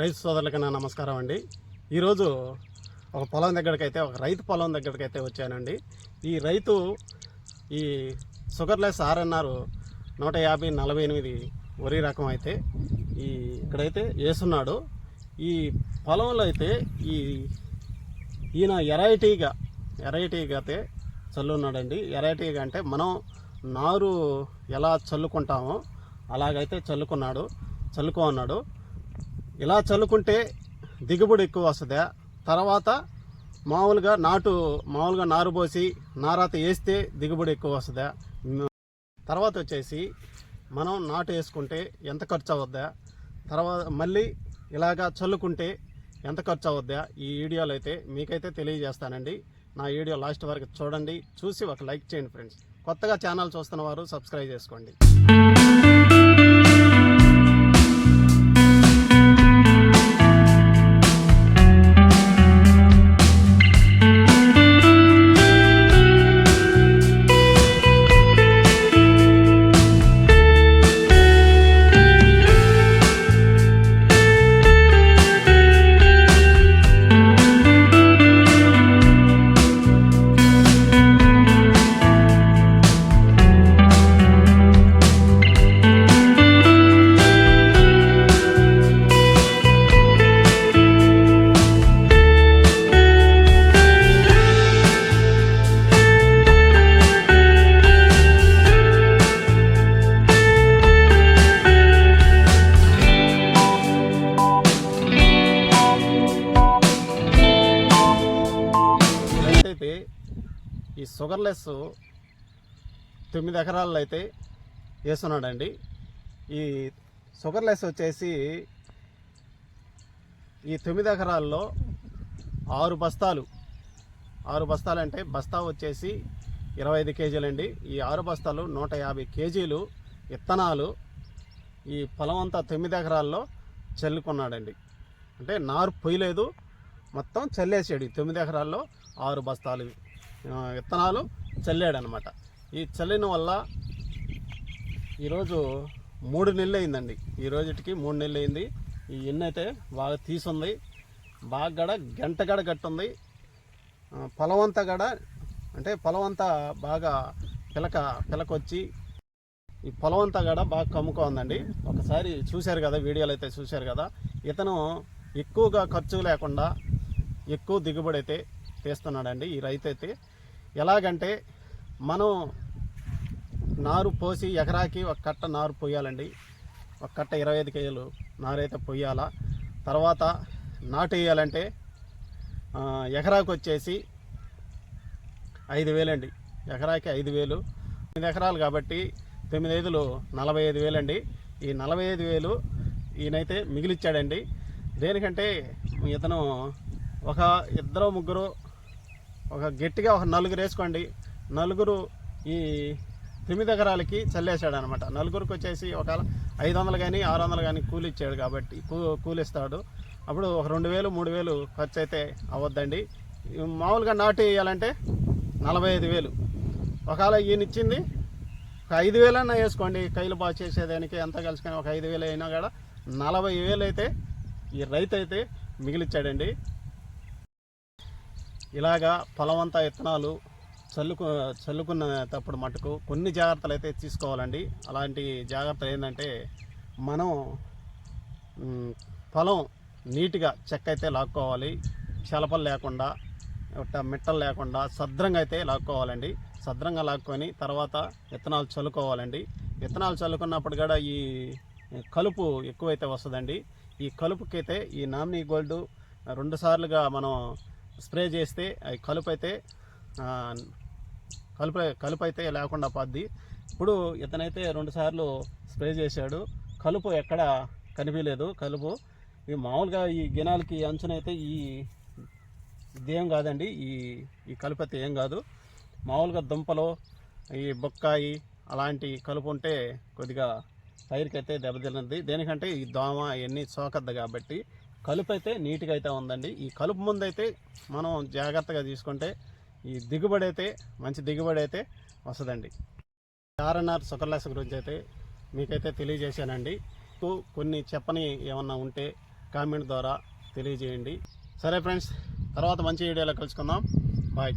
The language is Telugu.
రైతు సోదరులకి నా నమస్కారం అండి. ఈరోజు ఒక పొలం దగ్గరికి అయితే ఒక రైతు పొలం దగ్గరికి అయితే వచ్చానండి. ఈ రైతు ఈ షుగర్లెస్ ఆర్ఎన్ఆర్ నూట యాభై నలభై ఎనిమిది వరి రకం అయితే ఈ ఇక్కడైతే వేస్తున్నాడు. ఈ పొలంలో అయితే ఈ ఈయన ఎరైటీగా ఎరైటీగా అయితే చల్లున్నాడండి. ఎరైటీగా అంటే మనం నారు ఎలా చల్లుకుంటామో అలాగైతే చల్లుకున్నాడు చల్లుకో అన్నాడు ఇలా చల్లుకుంటే దిగుబడి ఎక్కువ వస్తుందా? తర్వాత మామూలుగా నాటు మామూలుగా నారు పోసి నారాత వేస్తే దిగుబడి ఎక్కువ వస్తుందా? తర్వాత వచ్చేసి మనం నాటు వేసుకుంటే ఎంత ఖర్చు అవుద్దా? తర్వాత మళ్ళీ ఇలాగా చల్లుకుంటే ఎంత ఖర్చు అవుద్దా? ఈ వీడియోలో అయితే మీకైతే తెలియజేస్తానండి. నా వీడియో లాస్ట్ వరకు చూడండి. చూసి ఒక లైక్ చేయండి ఫ్రెండ్స్. కొత్తగా ఛానల్ చూస్తున్న వారు సబ్స్క్రైబ్ చేసుకోండి. షుగర్లెస్ తొమ్మిది ఎకరాల్లో అయితే వేస్తున్నాడండి. ఈ షుగర్లెస్ వచ్చేసి ఈ తొమ్మిది ఎకరాల్లో ఆరు బస్తాలు. ఆరు బస్తాలు అంటే బస్తా వచ్చేసి ఇరవై ఐదు కేజీలండి. ఈ ఆరు బస్తాలు నూట యాభై కేజీలు విత్తనాలు ఈ పొలం అంతా తొమ్మిది ఎకరాల్లో చల్లుకున్నాడండి. అంటే నారు పొయ్యలేదు మొత్తం చల్లేసాడు ఈ తొమ్మిది ఎకరాల్లో ఆరు బస్తాలు. విత్తనాలు చల్లాడనమాట. ఈ చల్లిన వల్ల ఈరోజు మూడు నెలలు అయిందండి. ఈ రోజుకి మూడు నెలలు అయింది. ఈ ఎన్ని అయితే బాగా తీసుంది. బాగా గడ గంట గడ గట్టుంది ఆ, గడ అంటే పొలం అంతా బాగా పిలక పిలకొచ్చి ఈ పొలం గడ బాగా కమ్ముకోందండి. ఒకసారి చూశారు కదా వీడియోలు అయితే చూశారు కదా. ఇతను ఎక్కువగా ఖర్చు లేకుండా ఎక్కువ దిగుబడి అయితే తీస్తున్నాడండి ఈ రైతు అయితే. ఎలాగంటే మనం నారు పోసి ఎకరాకి ఒక కట్ట నారు పోయాలండి. ఒక కట్ట ఇరవై ఐదు కేజీలు నారు అయితే తర్వాత నాటు వేయాలంటే ఆ, ఎకరాకు వచ్చేసి ఐదు వేలండి ఎకరాకి ఐదు వేలు తొమ్మిది ఎకరాలు కాబట్టి తొమ్మిది ఐదులు నలభై ఐదు వేలండి. ఈ నలభై ఐదు వేలు ఈయనైతే మిగిలిచ్చాడండి. దేనికంటే ఇతను ఒక ఇద్దరు ముగ్గురు ఒక గట్టిగా ఒక నలుగురు వేసుకోండి. నలుగురు ఈ తొమ్మిది ఎకరాలకి చల్లేశాడు అనమాట నలుగురికి వచ్చేసి ఒక ఐదు వందలు కానీ ఆరు వందలు కానీ కూలి ఇచ్చాడు కాబట్టి కూ కూలిస్తాడు. అప్పుడు ఒక రెండు వేలు మూడు వేలు ఖర్చు అయితే అవ్వద్దండి మామూలుగా నాటు వేయాలంటే నలభై ఐదు వేలు. ఒకవేళ ఈయన ఇచ్చింది ఒక ఐదు వేలన్నా వేసుకోండి. కైలు బాగా చేసేదానికి ఎంత కలుసుకొని ఒక ఐదు వేలు అయినా కూడా నలభై వేలు అయితే ఈ రైతు అయితే మిగిలిచ్చాడండి. ఇలాగా పొలమంతా విత్తనాలు చల్లుకు చల్లుకున్నప్పుడు మటుకు కొన్ని జాగ్రత్తలు అయితే తీసుకోవాలండి. అలాంటి జాగ్రత్తలు ఏంటంటే మనం ఫలం పొలం నీట్గా చెక్క అయితే లాక్కోవాలి. చలపలు లేకుండా మిట్టలు లేకుండా సద్రంగా అయితే లాక్కోవాలండి. సద్రంగా లాక్కొని తర్వాత విత్తనాలు చల్లుకోవాలండి. విత్తనాలు చల్లుకున్నప్పుడు కూడా ఈ కలుపు ఎక్కువైతే వస్తుందండి. ఈ కలుపుకైతే ఈ నామినీ గోల్డ్ రెండు సార్లుగా మనం స్ప్రే చేస్తే ఈ కలుపు అయితే కలుపు కలుపు అయితే లేకుండా పోద్ది. ఇప్పుడు ఇతనైతే రెండుసార్లు స్ప్రే చేశాడు. కలుపు ఎక్కడ కనిపించలేదు. కలుపు ఈ మామూలుగా ఈ గినాలకి అంచునైతే ఈ ఇదేం కాదండి. ఈ ఈ కలుపు అయితే ఏం కాదు. మామూలుగా దుంపలు ఈ బొక్కాయి అలాంటి కలుపు ఉంటే కొద్దిగా పైరుకి అయితే దెబ్బతిన్నది. దేనికంటే ఈ దోమ ఇవన్నీ సోకద్దు కాబట్టి కలుపు అయితే నీట్గా అయితే ఉందండి. ఈ కలుపు ముందు అయితే మనం జాగ్రత్తగా తీసుకుంటే ఈ దిగుబడి అయితే మంచి దిగుబడి అయితే వస్తుందండి ఆర్ఎన్ఆర్ సుకర్లాస్ గురించి అయితే మీకైతే తెలియజేశానండి. కొన్ని చెప్పని ఏమన్నా ఉంటే కామెంట్ ద్వారా తెలియజేయండి. సరే ఫ్రెండ్స్ తర్వాత మంచి వీడియోలో కలుసుకుందాం. బాయ్.